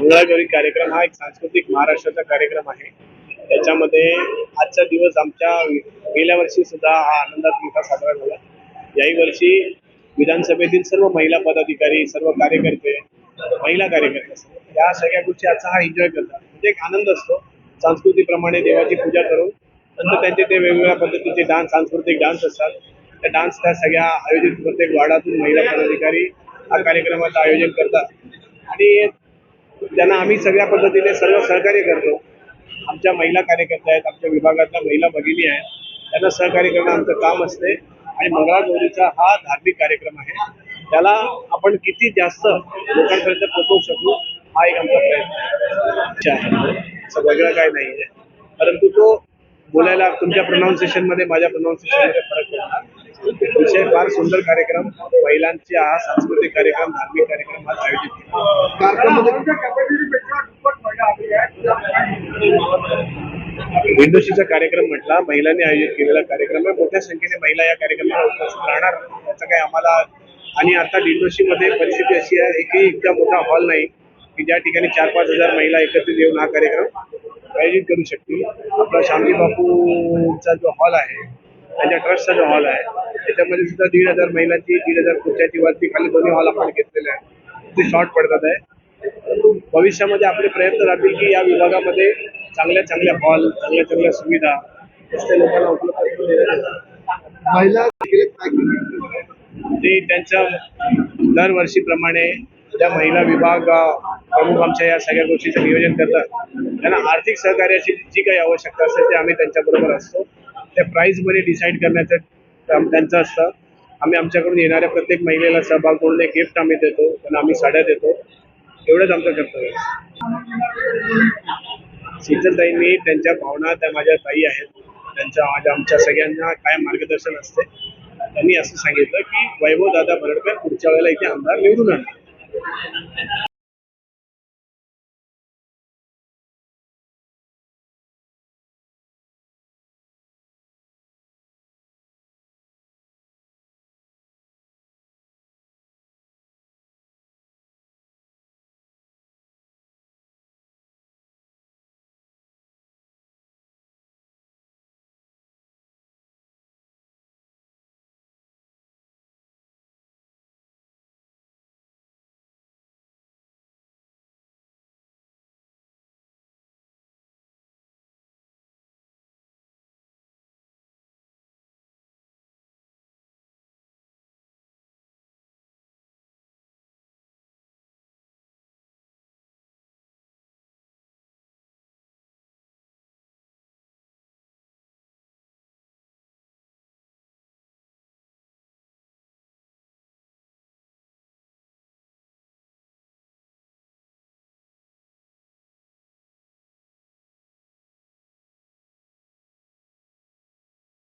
मंगळागौरी कार्यक्रम हा एक सांस्कृतिक महाराष्ट्राचा कार्यक्रम आहे. त्याच्यामध्ये आजचा दिवस आमच्या गेल्या वर्षी सुद्धा हा आनंदात मोठा साजरा झाला. याही वर्षी विधानसभेतील सर्व महिला पदाधिकारी सर्व कार्यकर्ते महिला कार्यकर्ते या सगळ्या गोष्टी आजचा हा एन्जॉय करतात. म्हणजे एक आनंद असतो. संस्कृतीप्रमाणे देवाची पूजा करून नंतर त्यांचे ते वेगवेगळ्या पद्धतीचे डान्स सांस्कृतिक डान्स असतात. त्या डान्स त्या सगळ्या आयोजित प्रत्येक वार्डातून महिला पदाधिकारी हा कार्यक्रमाचं आयोजन करतात. आणि त्यांना आम्ही सगळ्या पद्धतीने सर्व सहकार्य करतो. आमच्या महिला कार्यकर्त्या आहेत आमच्या विभागातल्या महिला भगिनी आहेत. त्यांना सहकार्य करणं आमचं काम असते. आणि मंगळागौरीचा हा धार्मिक कार्यक्रम आहे. त्याला आपण किती जास्त लोकांपर्यंत पोहोचवू शकू हा एक आमचा प्रयत्न आहे. वेगळं काय नाही आहे परंतु तो बोलायला तुमच्या प्रोनाऊन्सिएशनमध्ये माझ्या प्रोनाऊन्सिएशनमध्ये फरक पडणार. विषय फार सुंदर कार्यक्रम. महिलांचे हा सांस्कृतिक कार्यक्रम धार्मिक कार्यक्रम हा आयोजित विंडोशीचा कार्यक्रम म्हटला महिलांनी आयोजित केलेला कार्यक्रम आहे. मोठ्या संख्येने महिला या कार्यक्रमाला उपस्थित राहणार. याचा काही आम्हाला आणि आता मध्ये परिस्थिती अशी आहे की इतका मोठा हॉल नाही की ज्या ठिकाणी चार पाच हजार महिला एकत्रित येऊन हा कार्यक्रम आयोजित करू शकतील. आपला शामजी बापूचा जो हॉल आहे त्यांच्या ट्रस्टचा जो हॉल आहे त्याच्यामध्ये सुद्धा दीड हजार महिलांची दीड हजार खुर्च्याची वरती खाली दोन्ही हॉल आपण घेतलेले आहे ते शॉर्ट पडतात आहे. भविष्यामध्ये आपले प्रयत्न राहतील की या विभागामध्ये चांगल्या चांगल्या हॉल चांगल्या चांगल्या सुविधा लोकांना उपलब्ध? ते त्यांच्या दरवर्षीप्रमाणे ज्या महिला विभाग प्रमुख आमच्या या सगळ्या गोष्टीचं नियोजन करतात त्यांना आर्थिक सहकार्याची जी काही आवश्यकता असेल ते आम्ही त्यांच्याबरोबर असतो. त्या प्राईज मनी डिसाईड करण्याचं काम त्यांचं असतं. आम्ही आमच्याकडून येणाऱ्या प्रत्येक महिलेला सहभाग म्हणून एक गिफ्ट आम्ही देतो. पण आम्ही साड्या देतो. एवढंच आमचं कर्तव्य आहे. शीतलताईंनी त्यांच्या भावना त्या माझ्या ताई आहेत. त्यांच्या माझ्या आमच्या सगळ्यांना काय मार्गदर्शन असते त्यांनी असं सांगितलं की वैभव दादा भरडकर पुढच्या वेळेला इथे आमदार निवडून आणणार